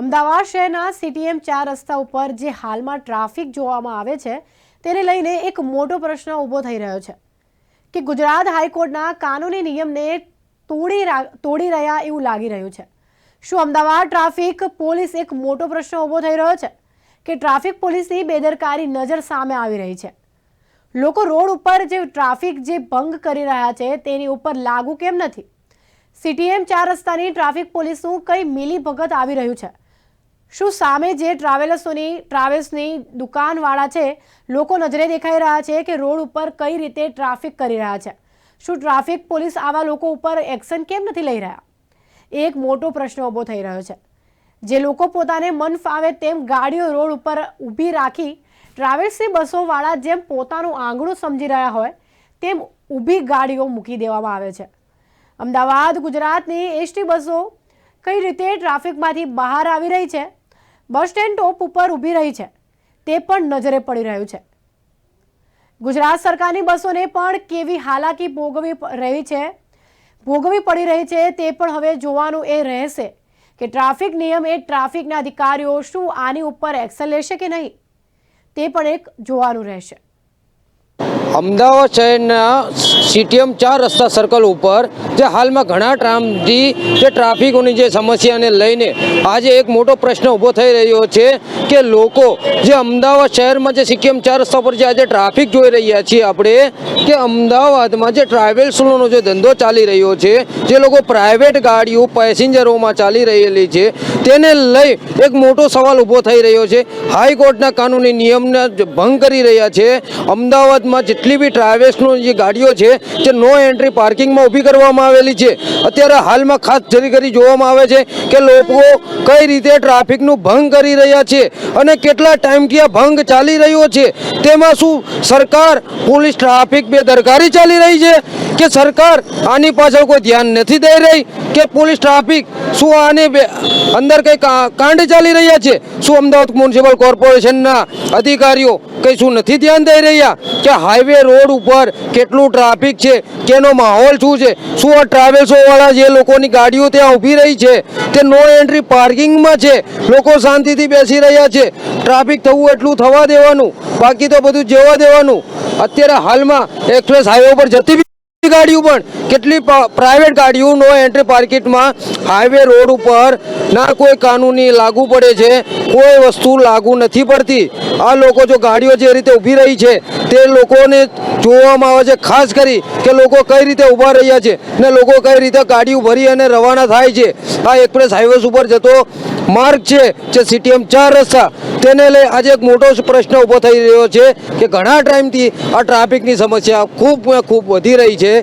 અમદાવાદ શહેરના સીટીએમ ચાર રસ્તા ઉપર જે હાલમાં ટ્રાફિક જોવામાં આવે છે, તેને લઈને એક મોટો પ્રશ્ન ઊભો થઈ રહ્યો છે કે ગુજરાત હાઈકોર્ટના કાનૂની નિયમને તોડી તોડી રહ્યા એવું લાગી રહ્યું છે. શું અમદાવાદ ટ્રાફિક પોલીસ એક મોટો પ્રશ્ન ઊભો થઈ રહ્યો છે? કે ટ્રાફિક પોલીસની બેદરકારી નજર સામે આવી રહી છે? લોકો રોડ ઉપર જે ટ્રાફિક જે ભંગ કરી રહ્યા છે, તેની ઉપર લાગુ કેમ નથી? સીટીએમ ચાર રસ્તાની ટ્રાફિક પોલીસનું કઈ મિલી ભગત આવી રહ્યું છે? શું સામે જે ટ્રાવેલર્સોની, ટ્રાવેલ્સની દુકાનવાળા છે, લોકો નજરે દેખાઈ રહ્યા છે કે રોડ ઉપર કઈ રીતે ટ્રાફિક કરી રહ્યા છે? શું ટ્રાફિક પોલીસ આવા લોકો ઉપર એક્શન કેમ નથી લઈ રહ્યા? એક મોટો પ્રશ્ન ઊભો થઈ રહ્યો છે. જે લોકો પોતાને મન ફાવે તેમ ગાડીઓ રોડ ઉપર ઊભી રાખી ટ્રાવેલ્સની બસોવાળા જેમ પોતાનું આંગણું સમજી રહ્યા હોય, તેમ ઊભી ગાડીઓ મૂકી દેવામાં આવે છે. અમદાવાદ, ગુજરાતની એસટી બસો કઈ રીતે ટ્રાફિકમાંથી બહાર આવી રહી છે? બસ સ્ટેન્ડ ટોપ ઉપર ઊભી રહી છે. તે પણ નજરે પડી રહ્યું છે. ગુજરાત સરકારની બસોને પણ કેવી હાલાકી ભોગવી રહી છે? ભોગવી પડી રહી છે તે પણ હવે જોવાનું એ રહેશે કે ટ્રાફિક નિયમ એ ટ્રાફિકના અધિકારીઓ શું આની ઉપર એક્શન લેશે કે નહીં? તે પણ એક જોવાનું રહેશે. અમદાવાદ શહેરના સીટીએમ ચાર રસ્તા સર્કલ ઉપર, જે હાલમાં ઘણા ટ્રામથી જે ટ્રાફિકોની જે સમસ્યાને લઈને આજે એક મોટો પ્રશ્ન ઊભો થઈ રહ્યો છે કે લોકો જે અમદાવાદ શહેરમાં જે સીટીએમ ચાર રસ્તા પર જે આજે ટ્રાફિક જોઈ રહ્યા છીએ આપણે, કે અમદાવાદમાં જે ટ્રાવેલ્સનો જે ધંધો ચાલી રહ્યો છે, જે લોકો પ્રાઇવેટ ગાડીઓ પેસેન્જરોમાં ચાલી રહેલી છે, તેને લઈ એક મોટો સવાલ ઊભો થઈ રહ્યો છે. હાઈકોર્ટના કાનૂની નિયમને ભંગ કરી રહ્યા છે. અમદાવાદમાં જેટલી બી ટ્રાવેલ્સનો જે ગાડીઓ છે જે નો એન્ટ્રી પાર્કિંગમાં ઊભી કરવામાં આવેલી છે, અત્યારે હાલમાં ખાસ જરી કરી જોવામાં આવે છે કે લોકો કઈ રીતે ટ્રાફિકનું ભંગ કરી રહ્યા છે અને કેટલા ટાઈમથી આ ભંગ ચાલી રહ્યો છે, તેમાં શું સરકાર, પોલીસ ટ્રાફિક બેદરકારી ચાલી રહી છે કે સરકાર આની પાછળ કોઈ ધ્યાન નથી દઈ રહી કે પોલીસ ટ્રાફિક શું આને અંદર કંઈ કાંડ ચાલી રહ્યા છે? શું અમદાવાદ મ્યુનિસિપલ કોર્પોરેશનના અધિકારીઓ કઈ શું નથી ધ્યાન દઈ રહ્યા કે હાઈવે રોડ ઉપર કેટલું ટ્રાફિક છે, કેનો માહોલ શું છે, શું આ ટ્રાવેલ્સો વાળા જે લોકોની ગાડીઓ ત્યાં ઊભી રહી છે, તે નો એન્ટ્રી પાર્કિંગમાં છે, લોકો શાંતિથી બેસી રહ્યા છે ટ્રાફિક થવું એટલું થવા દેવાનું, બાકી તો બધું જેવા દેવાનું. અત્યારે હાલમાં એક્સપ્રેસ હાઈવે પર જતી ગાડીઓ પણ. કેટલી પ્રાઇવેટ ગાડીઓ નો એન્ટ્રી પાર્કિટમાં હાઈવે રોડ ઉપર ના કોઈ કાનૂની લાગુ પડે છે. કોઈ વસ્તુ લાગુ નથી પડતી. આ લોકો જો ગાડીઓ જે રીતે ઊભી રહી છે તે લોકોને જોવામાં આવે છે, ખાસ કરી કે લોકો કઈ રીતે ઊભા રહ્યા છે ને લોકો કઈ રીતે ગાડીઓ ભરી અને રવાના થાય છે. આ એક્સપ્રેસ હાઈવે ઉપર જતો માર્ગ છે જે સીટીએમ ચાર રસ્તા. તેને લઈ આજે એક મોટો પ્રશ્ન ઊભો થઈ રહ્યો છે કે ઘણા ટાઈમથી આ ટ્રાફિકની સમસ્યા ખૂબ ખૂબ વધી રહી છે.